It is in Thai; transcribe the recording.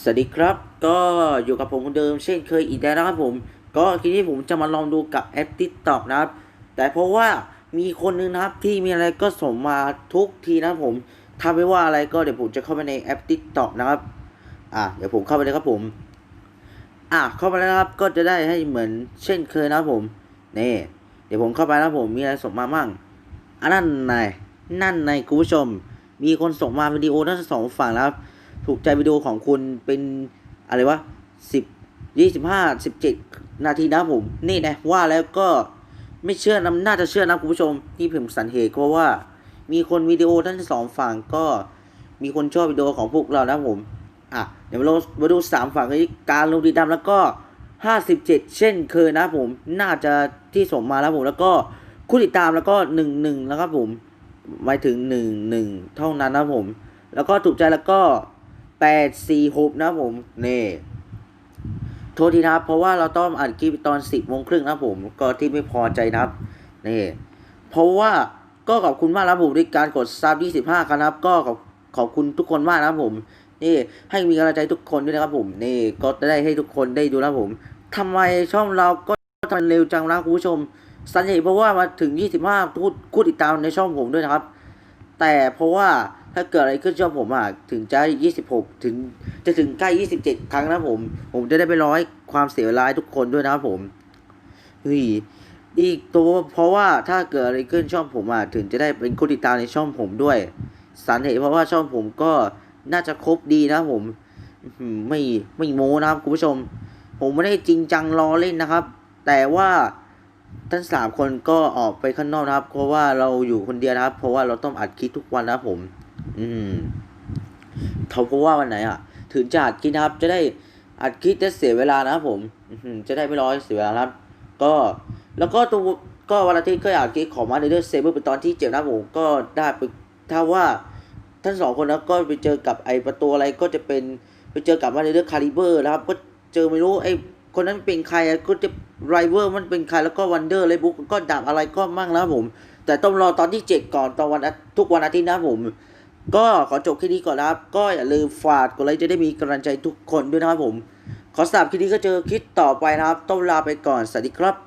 สวัสดีครับ ก็อยู่กับผมคนเดิมเช่นเคยอีกแล้วนะครับผม ก็ทีนี้ผมจะมาลองดูกับแอป TikTok นะครับ แต่เพราะว่ามีคนนึงนะครับที่มีอะไรก็ส่งมาทุกทีนะผมถ้าไม่ว่าอะไรก็เดี๋ยวผมจะเข้าไปในแอป TikTok นะครับ อะเดี๋ยวผมเข้าไปเลยครับผม อะเข้าไปแล้วครับก็จะได้ให้เหมือนเช่นเคยนะครับผมนี่เดี๋ยวผมเข้าไปนะผมมีอะไรส่งมามั่งอันนั่นไงนั่นไงคุณผู้ชม มีคนส่งมาวิดีโอทั้งสองฝั่งนะครับ ถูกใจวิดีโอของคุณเป็นอะไรวะสิบยี่สิบห้าสิบเจ็ดนาทีนะผม นี่นะว่าแล้วก็ไม่เชื่อนะน่าจะเชื่อนะคุณผู้ชมที่ผมสันเหตุเพราะว่า มีคนวิดีโอทั้งสองฝั่งก็มีคนชอบวิดีโอของพวกเรานะผมอะเดี๋ยวมามาดูสามฝั่งนี้การลงดีดำแล้วก็ห้าสิบเจ็ดเช่นเคยนะผมน่าจะที่ส่งมาแล้วผมแล้วก็คู่ติดตามแล้วก็หนึ่งหนึ่งแล้วครับผมหมายถึงหนึ่งหนึ่งเท่านั้นนะผม แล้วก็ถูกใจแล้วก็ แปดสี่หกนะผม นี่โทษทีนะครับ เพราะว่าเราต้องอัดคลิปตอนสิบโมงครึ่งนะผม ก็ที่ไม่พอใจนะครับ นี่ เพราะว่าก็ขอบคุณมากนะผมด้วยการกดซับยี่สิบห้านะครับ ก็ขอบขอบคุณทุกคนมากนะครับผม นี่ให้มีกำลังใจทุกคนด้วยนะครับผม นี่ก็จะได้ให้ทุกคนได้ดูนะผมทำไมช่องเราก็ทำเร็วจังนะคุณผู้ชมสันเหตุเพราะว่ามาถึง 25คู่คู่ติดตามในช่องผมด้วยนะครับ แต่เพราะว่า ถ้าเกิดอะไรขึ้นช่องผมอะถึงจะ 26 ถึงจะถึงใกล้ 27 ครั้งนะผม ผมจะได้ไปร้อยความเสียเวลาให้ทุกคนด้วยนะครับผมเฮ้ยอีกตัวเพราะว่าถ้าเกิดอะไรขึ้นช่องผมอะถึงจะได้เป็นคนติดตามในช่องผมด้วยสาเหตุเพราะว่าช่องผมก็น่าจะครบดีนะผมไม่ไม่โม้นะครับคุณผู้ชม ผมไม่ได้จริงจังรอเล่นนะครับ แต่ว่าทั้งสามคนก็ออกไปข้างนอกนะครับ เพราะว่าเราอยู่คนเดียวนะครับ เพราะว่าเราต้องอัดคลิปทุกวันนะผม อืมเขาพราะว่าวันไหนอะ ถึงจะอัดคลิปนะครับ จะได้อัดคลิปจะเสียเวลานะครับผมอื้อหือจะได้ไม่ร้อยเสียเวลานะครับ ก็แล้วก็ตัวก็วันอาทิตย์ก็อัดคลิปของมาในเรื่องเซเบอร์เป็นตอนที่เจ็ดนะผมก็ได้ไปถ้าว่าทั้งสองคนนะก็ไปเจอกับไอประตูอะไรก็จะเป็นไปเจอกับมาในเรื่องคาลิเบอร์นะครับ ก็เจอไม่รู้ไอคนนั้นเป็นใครก็จะไรเวอร์มันเป็นใครแล้วก็วันเดอร์เลยบุ๊กก็ดับอะไรก็มั่งนะผม แต่ต้องรอตอนที่เจ็ดก่อนตอนวันทุกวันอาทิตย์นะผม ก็ขอจบคลิปนี้ก่อนนะครับ ก็อย่าลืมฝากกดไลค์จะได้มีกำลังใจทุกคนด้วยนะครับผม ขอสาบคลิปนี้ก็เจอคลิปต่อไปนะครับ ต้องลาไปก่อน สวัสดีครับ